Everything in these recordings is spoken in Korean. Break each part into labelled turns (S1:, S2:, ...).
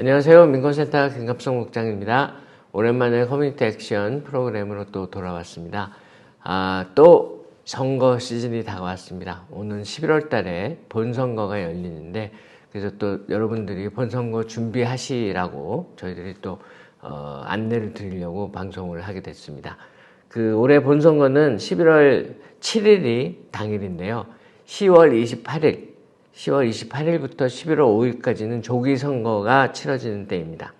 S1: 안녕하세요. 민권센터 김갑성 국장입니다. 오랜만에 커뮤니티 액션 프로그램으로 또 돌아왔습니다. 아, 또 선거 시즌이 다가왔습니다. 오는 11월 달에 본선거가 열리는데 그래서 또 여러분들이 본선거 준비하시라고 저희들이 또 어, 안내를 드리려고 방송을 하게 됐습니다. 그 올해 본선거는 11월 7일이 당일인데요. 10월 28일, 10월 28일부터 11월 5일까지는 조기 선거가 치러지는 때입니다.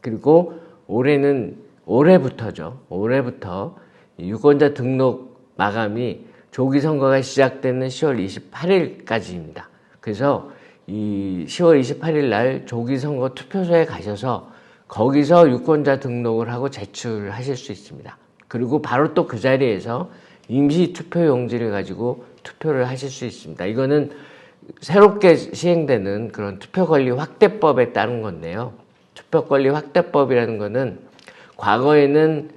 S1: 그리고 올해는 올해부터죠. 올해부터 유권자 등록 마감이 조기 선거가 시작되는 10월 28일까지입니다. 그래서 이 10월 28일 날 조기 선거 투표소에 가셔서 거기서 유권자 등록을 하고 제출하실 수 있습니다. 그리고 바로 또 그 자리에서 임시 투표 용지를 가지고 투표를 하실 수 있습니다. 이거는 새롭게 시행되는 그런 투표 권리 확대법에 따른 건데요. 투표 권리 확대법이라는 거는 과거에는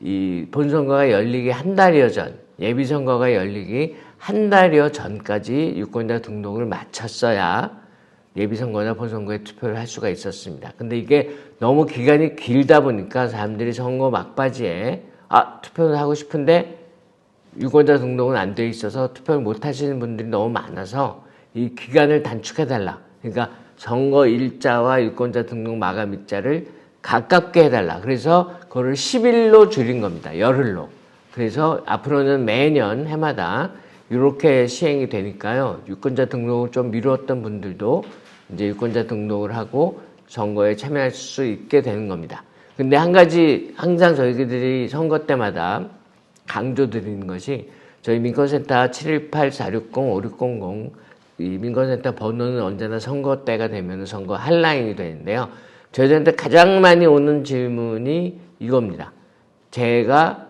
S1: 이 본선거가 열리기 한 달여 전, 예비 선거가 열리기 한 달여 전까지 유권자 등록을 마쳤어야 예비 선거나 본선거에 투표를 할 수가 있었습니다. 근데 이게 너무 기간이 길다 보니까 사람들이 선거 막바지에 아, 투표를 하고 싶은데 유권자 등록은 안 돼 있어서 투표를 못 하시는 분들이 너무 많아서 이 기간을 단축해 달라. 그러니까 선거 일자와 유권자 등록 마감 일자를 가깝게 해달라. 그래서 그거를 10일로 줄인 겁니다. 열흘로. 그래서 앞으로는 매년 해마다 이렇게 시행이 되니까요. 유권자 등록을 좀 미뤘던 분들도 이제 유권자 등록을 하고 선거에 참여할 수 있게 되는 겁니다. 근데 한 가지 항상 저희들이 선거 때마다 강조 드리는 것이 저희 민권센터 718-460-5600 이 민권센터 번호는 언제나 선거 때가 되면 선거 한라인이 되는데요. 저희들한테 가장 많이 오는 질문이 이겁니다. 제가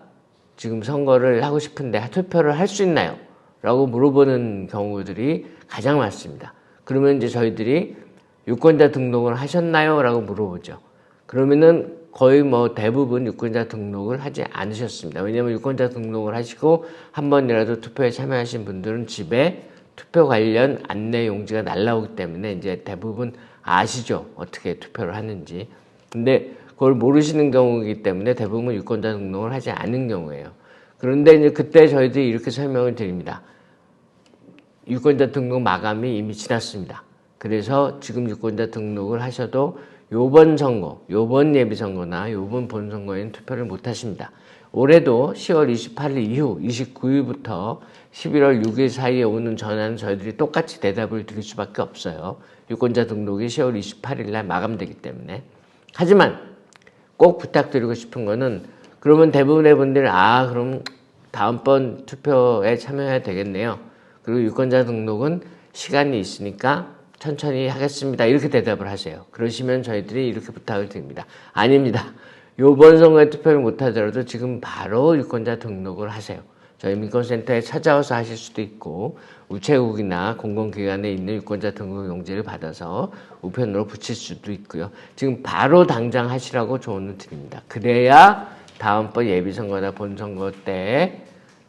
S1: 지금 선거를 하고 싶은데 투표를 할 수 있나요? 라고 물어보는 경우들이 가장 많습니다. 그러면 이제 저희들이 유권자 등록을 하셨나요? 라고 물어보죠. 그러면은 거의 뭐 대부분 유권자 등록을 하지 않으셨습니다. 왜냐하면 유권자 등록을 하시고 한 번이라도 투표에 참여하신 분들은 집에 투표 관련 안내 용지가 날라오기 때문에 이제 대부분 아시죠. 어떻게 투표를 하는지. 근데 그걸 모르시는 경우이기 때문에 대부분 유권자 등록을 하지 않은 경우예요. 그런데 이제 그때 저희들이 이렇게 설명을 드립니다. 유권자 등록 마감이 이미 지났습니다. 그래서 지금 유권자 등록을 하셔도 요번 선거, 요번 예비선거나 요번 본선거에는 투표를 못 하십니다. 올해도 10월 28일 이후 29일부터 11월 6일 사이에 오는 전화는 저희들이 똑같이 대답을 드릴 수밖에 없어요. 유권자 등록이 10월 28일 날 마감되기 때문에. 하지만 꼭 부탁드리고 싶은 거는 그러면 대부분의 분들은 아, 그럼 다음번 투표에 참여해야 되겠네요. 그리고 유권자 등록은 시간이 있으니까 천천히 하겠습니다. 이렇게 대답을 하세요. 그러시면 저희들이 이렇게 부탁을 드립니다. 아닙니다. 요번 선거에 투표를 못하더라도 지금 바로 유권자 등록을 하세요. 저희 민권센터에 찾아와서 하실 수도 있고 우체국이나 공공기관에 있는 유권자 등록 용지를 받아서 우편으로 붙일 수도 있고요. 지금 바로 당장 하시라고 조언을 드립니다. 그래야 다음번 예비선거나 본선거 때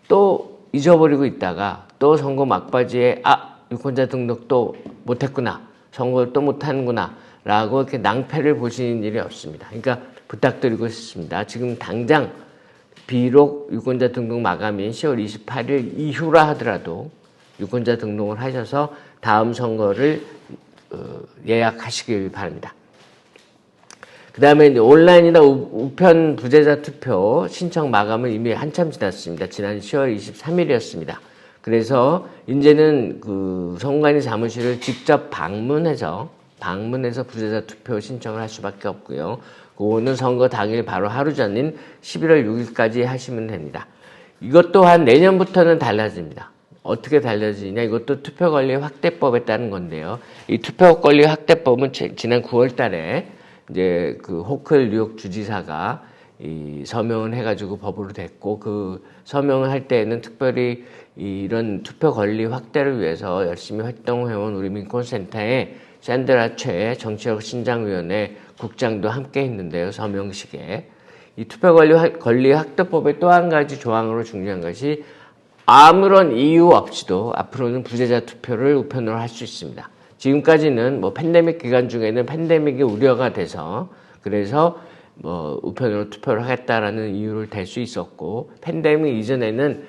S1: 또 잊어버리고 있다가 또 선거 막바지에 아 유권자 등록도 못했구나 선거를 또 못하는구나 라고 이렇게 낭패를 보시는 일이 없습니다. 그러니까 부탁드리고 싶습니다. 지금 당장 비록 유권자 등록 마감인 10월 28일 이후라 하더라도 유권자 등록을 하셔서 다음 선거를 어, 예약하시길 바랍니다. 그 다음에 온라인이나 우편 부재자 투표 신청 마감은 이미 한참 지났습니다. 지난 10월 23일이었습니다. 그래서 이제는 그 선관위 사무실을 직접 방문해서 방문해서 부재자 투표 신청을 할 수밖에 없고요. 그거는 선거 당일 바로 하루 전인 11월 6일까지 하시면 됩니다. 이것 또한 내년부터는 달라집니다. 어떻게 달라지냐? 이것도 투표 권리 확대법에 따른 건데요. 이 투표 권리 확대법은 지난 9월 달에 이제 그 호클 뉴욕 주지사가 이 서명을 해가지고 법으로 됐고 그 서명을 할 때에는 특별히 이런 투표 권리 확대를 위해서 열심히 활동해온 우리 민권센터의 샌드라 최 정치적 신장위원회 국장도 함께 했는데요. 서명식에. 이 투표권리 권리 확대법의 또 한 가지 조항으로 중요한 것이 아무런 이유 없이도 앞으로는 부재자 투표를 우편으로 할 수 있습니다. 지금까지는 뭐 팬데믹 기간 중에는 팬데믹이 우려가 돼서 그래서 뭐 우편으로 투표를 하겠다라는 이유를 댈 수 있었고 팬데믹 이전에는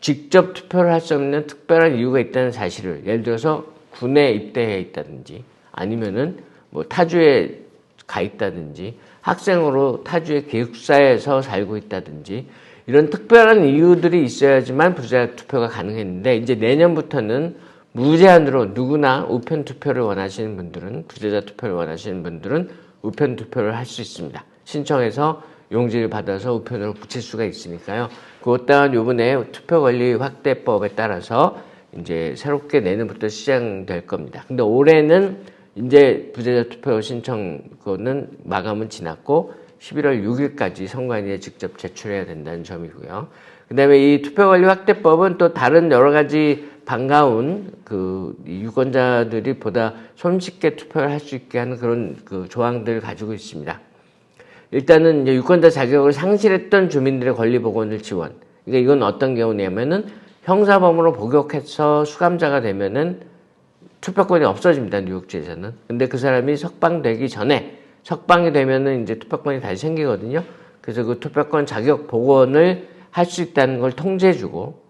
S1: 직접 투표를 할 수 없는 특별한 이유가 있다는 사실을 예를 들어서 군에 입대해 있다든지 아니면은 뭐 타주에 가 있다든지 학생으로 타주의 기숙사에서 살고 있다든지 이런 특별한 이유들이 있어야지만 부자 투표가 가능했는데 이제 내년부터는 무제한으로 누구나 우편 투표를 원하시는 분들은 부재자 투표를 원하시는 분들은 우편 투표를 할 수 있습니다. 신청해서 용지를 받아서 우편으로 붙일 수가 있으니까요. 그것 또한 요번에 투표 권리 확대법에 따라서 이제 새롭게 내년부터 시작될 겁니다. 근데 올해는 이제 부재자 투표 신청 거는 마감은 지났고 11월 6일까지 선관위에 직접 제출해야 된다는 점이고요. 그다음에 이 투표 권리 확대법은 또 다른 여러 가지 반가운 그 유권자들이 보다 손쉽게 투표를 할 수 있게 하는 그런 그 조항들을 가지고 있습니다. 일단은 유권자 자격을 상실했던 주민들의 권리 복원을 지원. 그러니까 이건 어떤 경우냐면은 형사범으로 복역해서 수감자가 되면은 투표권이 없어집니다. 뉴욕주에서는. 근데 그 사람이 석방되기 전에 석방이 되면은 이제 투표권이 다시 생기거든요. 그래서 그 투표권 자격 복원을 할 수 있다는 걸 통제해주고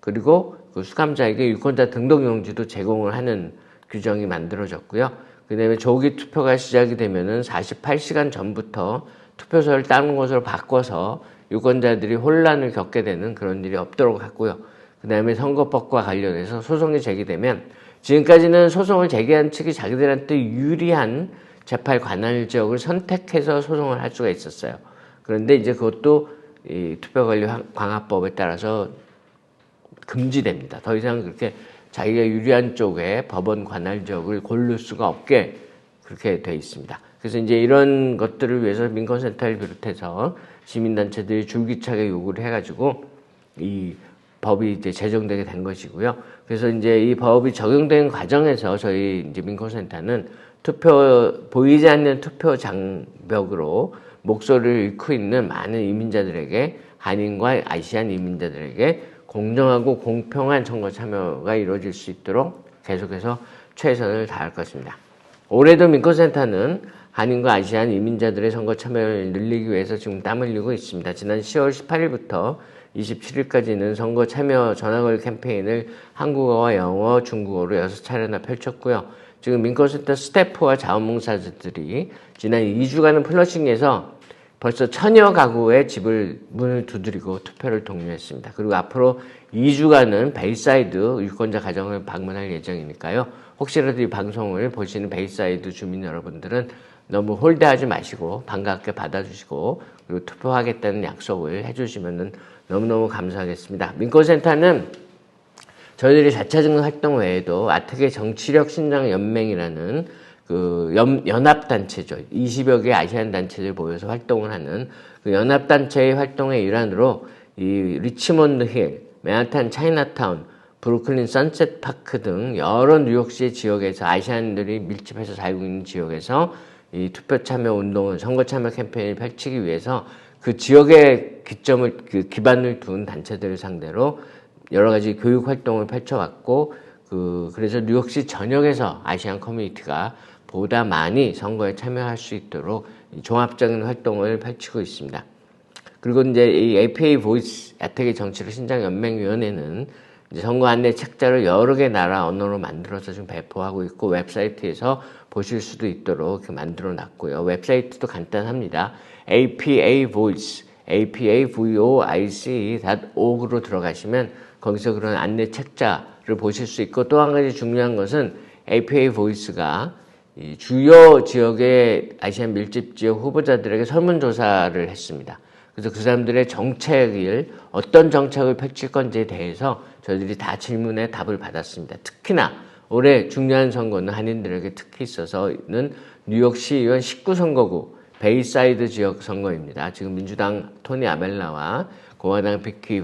S1: 그리고 그 수감자에게 유권자 등록 용지도 제공을 하는 규정이 만들어졌고요. 그 다음에 조기 투표가 시작이 되면은 48시간 전부터 투표소를 다른 곳으로 바꿔서 유권자들이 혼란을 겪게 되는 그런 일이 없도록 하고요. 그 다음에 선거법과 관련해서 소송이 제기되면 지금까지는 소송을 제기한 측이 자기들한테 유리한 재판 관할 지역을 선택해서 소송을 할 수가 있었어요. 그런데 이제 그것도 이 투표관리 강화법에 따라서 금지됩니다. 더 이상 그렇게 자기가 유리한 쪽에 법원 관할 지역을 고를 수가 없게 그렇게 돼 있습니다. 그래서 이제 이런 것들을 위해서 민권센터를 비롯해서 시민단체들이 줄기차게 요구를 해가지고 이 법이 이제 제정되게 된 것이고요. 그래서 이제 이 법이 적용된 과정에서 저희 이제 민권센터는 투표 보이지 않는 투표 장벽으로 목소리를 잃고 있는 많은 이민자들에게 한인과 아시안 이민자들에게 공정하고 공평한 선거 참여가 이루어질 수 있도록 계속해서 최선을 다할 것입니다. 올해도 민권센터는 한인과 아시안 이민자들의 선거 참여를 늘리기 위해서 지금 땀 흘리고 있습니다. 지난 10월 18일부터 27일까지는 선거 참여 전화걸 캠페인을 한국어와 영어, 중국어로 6차례나 펼쳤고요. 지금 민권센터 스태프와 자원봉사자들이 지난 2주간은 플러싱에서 벌써 천여 가구의 집을 문을 두드리고 투표를 독려했습니다. 그리고 앞으로 2주간은 베이사이드 유권자 가정을 방문할 예정이니까요. 혹시라도 이 방송을 보시는 베이사이드 주민 여러분들은 너무 홀대하지 마시고 반갑게 받아주시고 그리고 투표하겠다는 약속을 해주시면 너무너무 감사하겠습니다. 민권센터는 저희들이 자차증 활동 외에도 아트계 정치력 신장 연맹이라는 그 연, 합단체죠 20여 개 아시안 단체들 모여서 활동을 하는 그 연합단체의 활동의 일환으로 이 리치몬드 힐, 맨하탄 차이나타운, 브루클린 선셋 파크 등 여러 뉴욕시 지역에서 아시안들이 밀집해서 살고 있는 지역에서 이 투표 참여 운동을 선거 참여 캠페인을 펼치기 위해서 그 지역의 기점을 그 기반을 둔 단체들을 상대로 여러 가지 교육 활동을 펼쳐왔고 그 그래서 뉴욕시 전역에서 아시안 커뮤니티가 보다 많이 선거에 참여할 수 있도록 종합적인 활동을 펼치고 있습니다. 그리고 이제 이 APA 보이스 야택의 정치를 신장 연맹위원회는 선거 안내 책자를 여러 개 나라 언어로 만들어서 지금 배포하고 있고 웹사이트에서 보실 수도 있도록 만들어 놨고요. 웹사이트도 간단합니다. APA Voice, apavoice.org로 들어가시면 거기서 그런 안내 책자를 보실 수 있고 또 한 가지 중요한 것은 APA 보이스가 주요 지역의 아시안 밀집 지역 후보자들에게 설문조사를 했습니다. 그래서 그 사람들의 정책을 어떤 정책을 펼칠 건지에 대해서 저희들이 다 질문에 답을 받았습니다. 특히나 올해 중요한 선거는 한인들에게 특히 있어서는 뉴욕시 의원 19선거구 베이사이드 지역 선거입니다. 지금 민주당 토니 아멜라와 공화당 비키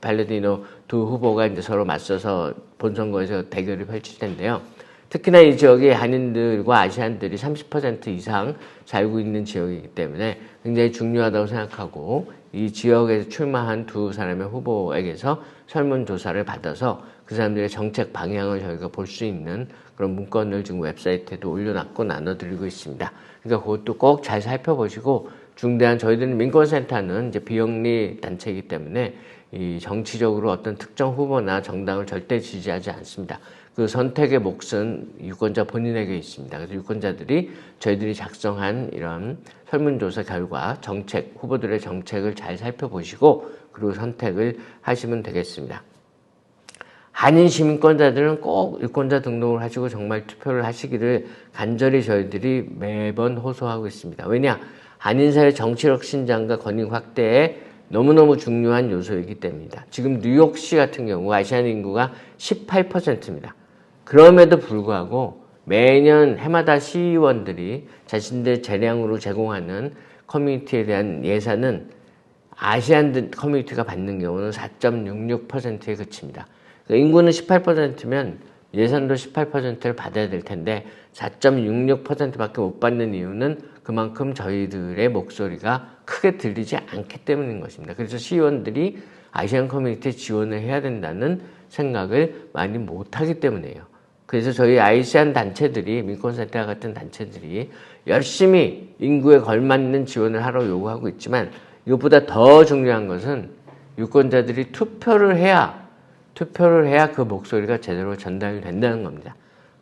S1: 발레디노 두 후보가 이제 서로 맞서서 본선거에서 대결이 펼칠 텐데요. 특히나 이 지역이 한인들과 아시안들이 30% 이상 살고 있는 지역이기 때문에 굉장히 중요하다고 생각하고 이 지역에서 출마한 두 사람의 후보에게서 설문조사를 받아서 그그 사람들의 정책 방향을 저희가 볼 수 있는 그런 문건을 지금 웹사이트에도 올려놨고 나눠드리고 있습니다. 그러니까 그것도 꼭 잘 살펴보시고 중대한 저희들은 민권센터는 이제 비영리 단체이기 때문에 이 정치적으로 어떤 특정 후보나 정당을 절대 지지하지 않습니다. 그 선택의 몫은 유권자 본인에게 있습니다. 그래서 유권자들이 저희들이 작성한 이런 설문조사 결과 정책, 후보들의 정책을 잘 살펴보시고 그리고 선택을 하시면 되겠습니다. 한인 시민권자들은 꼭 유권자 등록을 하시고 정말 투표를 하시기를 간절히 저희들이 매번 호소하고 있습니다. 왜냐? 한인사회 정치력 신장과 권익 확대에 너무너무 중요한 요소이기 때문이다. 지금 뉴욕시 같은 경우 아시안 인구가 18%입니다. 그럼에도 불구하고 매년 해마다 시의원들이 자신들 재량으로 제공하는 커뮤니티에 대한 예산은 아시안 커뮤니티가 받는 경우는 4.66%에 그칩니다. 그러니까 인구는 18%면 예산도 18%를 받아야 될 텐데 4.66%밖에 못 받는 이유는 그만큼 저희들의 목소리가 크게 들리지 않기 때문인 것입니다. 그래서 시의원들이 아시안 커뮤니티에 지원을 해야 된다는 생각을 많이 못하기 때문이에요. 그래서 저희 아시안 단체들이 민권센터 같은 단체들이 열심히 인구에 걸맞는 지원을 하러 요구하고 있지만 이것보다 더 중요한 것은 유권자들이 투표를 해야 투표를 해야 그 목소리가 제대로 전달이 된다는 겁니다.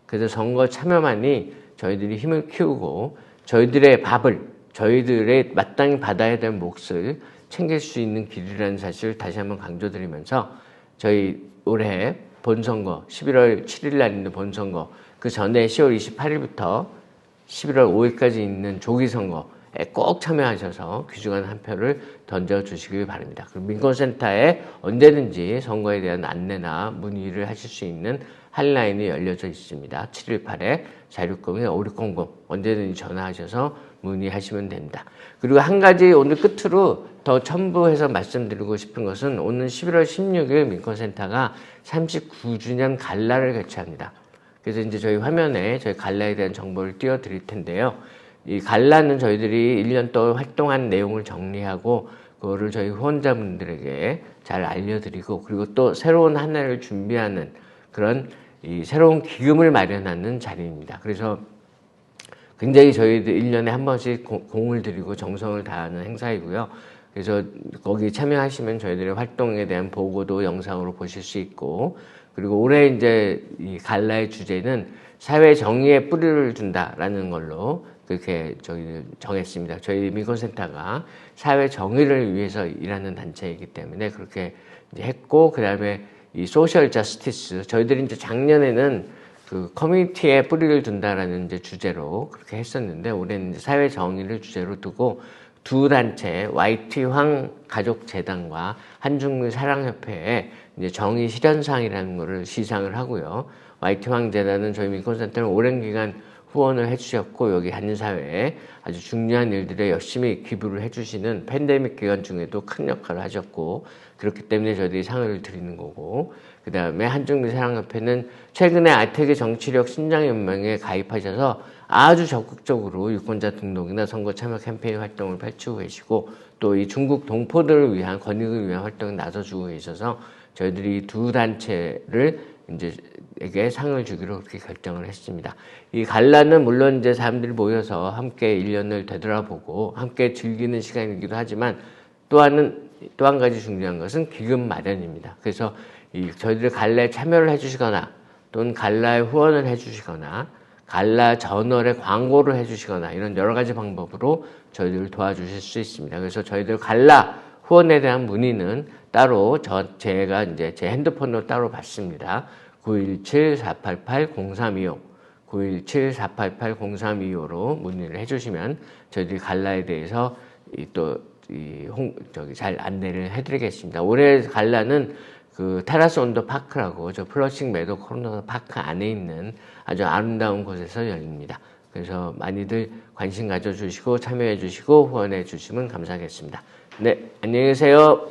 S1: 그래서 선거 참여만이 저희들이 힘을 키우고 저희들의 밥을 저희들의 마땅히 받아야 될 몫을 챙길 수 있는 길이라는 사실을 다시 한번 강조드리면서 저희 올해 본선거 11월 7일 날 있는 본선거 그 전에 10월 28일부터 11월 5일까지 있는 조기 선거에 꼭 참여하셔서 귀중한 한 표를 던져주시길 바랍니다. 그리고 민권센터에 언제든지 선거에 대한 안내나 문의를 하실 수 있는 한라인이 열려져 있습니다. 718-460-5600 언제든지 전화하셔서 문의하시면 됩니다. 그리고 한 가지 오늘 끝으로 더 첨부해서 말씀드리고 싶은 것은 오늘 11월 16일 민권센터가 39주년 갈라를 개최합니다. 그래서 이제 저희 화면에 저희 갈라에 대한 정보를 띄워드릴 텐데요. 이 갈라는 저희들이 1년 동안 활동한 내용을 정리하고 그거를 저희 후원자분들에게 잘 알려드리고 그리고 또 새로운 한 해를 준비하는 그런 이 새로운 기금을 마련하는 자리입니다. 그래서 굉장히 저희들 1년에 한 번씩 공을 들이고 정성을 다하는 행사이고요. 그래서 거기 참여하시면 저희들의 활동에 대한 보고도 영상으로 보실 수 있고 그리고 올해 이제 이 갈라의 주제는 사회 정의에 뿌리를 둔다라는 걸로 그렇게 저희 정했습니다. 저희 미건센터가 사회 정의를 위해서 일하는 단체이기 때문에 그렇게 했고 그다음에 이 소셜 저스티스 저희들이 이제 작년에는 그 커뮤니티에 뿌리를 둔다라는 이제 주제로 그렇게 했었는데 올해는 이제 사회 정의를 주제로 두고 두 단체 YT 황 가족 재단과 한중미 사랑협회에 이제 정의 실현상이라는 것을 시상을 하고요. YT 황 재단은 저희 민콘센터는 오랜 기간 후원을 해주셨고 여기 한인사회에 아주 중요한 일들에 열심히 기부를 해주시는 팬데믹 기간 중에도 큰 역할을 하셨고 그렇기 때문에 저희들이 상을 드리는 거고 그 다음에 한중미 사랑협회는 최근에 아태계 정치력 신장연맹에 가입하셔서 아주 적극적으로 유권자 등록이나 선거 참여 캠페인 활동을 펼치고 계시고 또 이 중국 동포들을 위한 권익을 위한 활동에 나서주고 계셔서 저희들이 두 단체를 이제 에게 상을 주기로 그렇게 결정을 했습니다. 이 갈라는 물론 이제 사람들이 모여서 함께 1년을 되돌아보고 함께 즐기는 시간이기도 하지만 또 하는 또한 가지 중요한 것은 기금 마련입니다. 그래서 이 저희들 갈라에 참여를 해주시거나 또는 갈라에 후원을 해주시거나 갈라 저널에 광고를 해주시거나 이런 여러 가지 방법으로 저희들을 도와주실 수 있습니다. 그래서 저희들 갈라 후원에 대한 문의는 따로 저 제가 이제 제 핸드폰으로 따로 받습니다. 917-488-0325 917-488-0325로 문의를 해주시면 저희들이 갈라에 대해서 또이 저기 잘 안내를 해드리겠습니다. 올해 갈라는 그 테라스 온더 파크라고 저 플러싱 메도 코로나 파크 안에 있는 아주 아름다운 곳에서 열립니다. 그래서 많이들 관심 가져주시고 참여해 주시고 후원해 주시면 감사하겠습니다. 네, 안녕히 계세요.